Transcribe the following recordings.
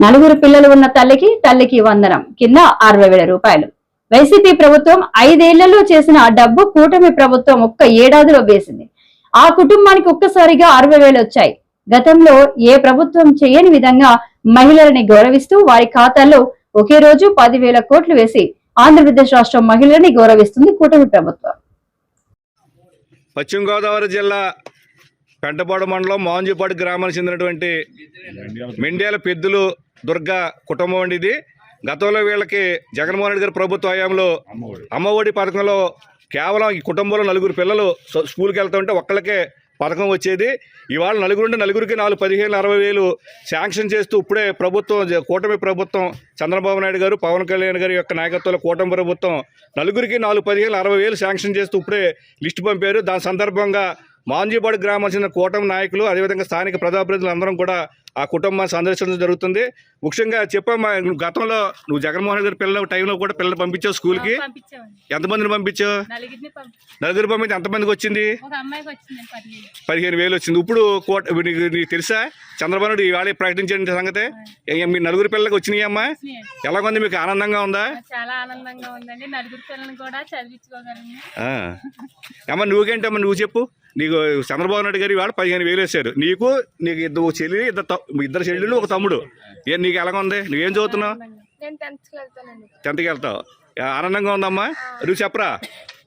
నలుగురు పిల్లలు ఉన్న తల్లికి తల్లికి వందనం కింద అరవై వేల రూపాయలు. వైసీపీ ప్రభుత్వం ఐదేళ్ళలో చేసిన ఆ డబ్బు కూటమి ప్రభుత్వం ఒక్క ఏడాదిలో వేసింది. ఆ కుటుంబానికి ఒక్కసారిగా అరవై వేలు వచ్చాయి. గతంలో ఏ ప్రభుత్వం చేయని విధంగా మహిళలని గౌరవిస్తూ వారి ఖాతాల్లో ఒకే రోజు పదివేల కోట్లు వేసి ఆంధ్రప్రదేశ్ రాష్ట్రం మహిళలని గౌరవిస్తుంది కూటమి ప్రభుత్వం. పశ్చిమ గోదావరి జిల్లా పెంటపాడు మండలం మాంజుపాడు గ్రామానికి చెందినటువంటి మెండ్యాల పెద్దులు దుర్గా కుటుంబం అండి ఇది. గతంలో వీళ్ళకి జగన్మోహన్ రెడ్డి గారి ప్రభుత్వ హయాంలో అమ్మఒడి. పథకంలో కేవలం ఈ కుటుంబంలో నలుగురు పిల్లలు స్కూ- స్కూల్కి వెళ్తుంటే ఒక్కళ్ళకే పథకం వచ్చేది. ఇవాళ నలుగురు ఉంటే నలుగురికి నాలుగు పదిహేను అరవై వేలు శాంక్షన్ చేస్తూ ఇప్పుడే ప్రభుత్వం కూటమి ప్రభుత్వం చంద్రబాబు నాయుడు గారు పవన్ కళ్యాణ్ గారి యొక్క నాయకత్వంలో కూటమి ప్రభుత్వం నలుగురికి నాలుగు పదిహేను అరవై వేలు శాంక్షన్ చేస్తూ ఇప్పుడే లిస్టు పంపారు. దాని సందర్భంగా మాంజీపాడు గ్రామం చెందిన కూటమి నాయకులు అదేవిధంగా స్థానిక ప్రజాప్రతినిధులు అందరం కూడా ఆ కుటుంబాన్ని సందర్శించడం జరుగుతుంది. ముఖ్యంగా చెప్పమ్మా నువ్వు గతంలో నువ్వు జగన్మోహన్ రెడ్డి గారి పిల్లల టైంలో కూడా పిల్లలు పంపించావు స్కూల్కి? ఎంతమందిని పంపించావు? నలుగురు పంపించి ఎంతమందికి వచ్చింది? పదిహేను. వేలు వచ్చింది. ఇప్పుడు కోట నీకు తెలుసా? చంద్రబాబు నాయుడు ఇవాళ ప్రకటించిన సంగతి? మీ నలుగురు పిల్లలకి వచ్చినాయి అమ్మా? వచ్చినాయండి. ఎలాగుంది మీకు? ఆనందంగా ఉందా? చాలా ఆనందంగా ఉందండి. నలుగురు పిల్లల్ని కూడా చదివించుకోగలను ఆ. అమ్మ నువ్వేంటమ్మా? నువ్వు చెప్పు. నీకు చంద్రబాబు నాయుడు గారు ఇవాళ పదిహేను వేలు వేశారు. నీకు నీకు ఇద్దరు చెల్లి ఇద్దరు ఇద్దరు చెల్లెలు ఒక తమ్ముడు. ఏం నీకు ఎలాగ ఉంది? నువ్వేం చదువుతున్నావు? నేను టెన్త్కి వెళ్తానండి. టెన్త్కి వెళ్తావు. ఆనందంగా ఉందమ్మా? నువ్వు చెప్పరా?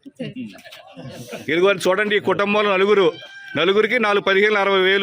ఇదిగో చూడండి ఈ కుటుంబంలో నలుగురు. నలుగురికి నాలుగు పదిహేను అరవై వేలు.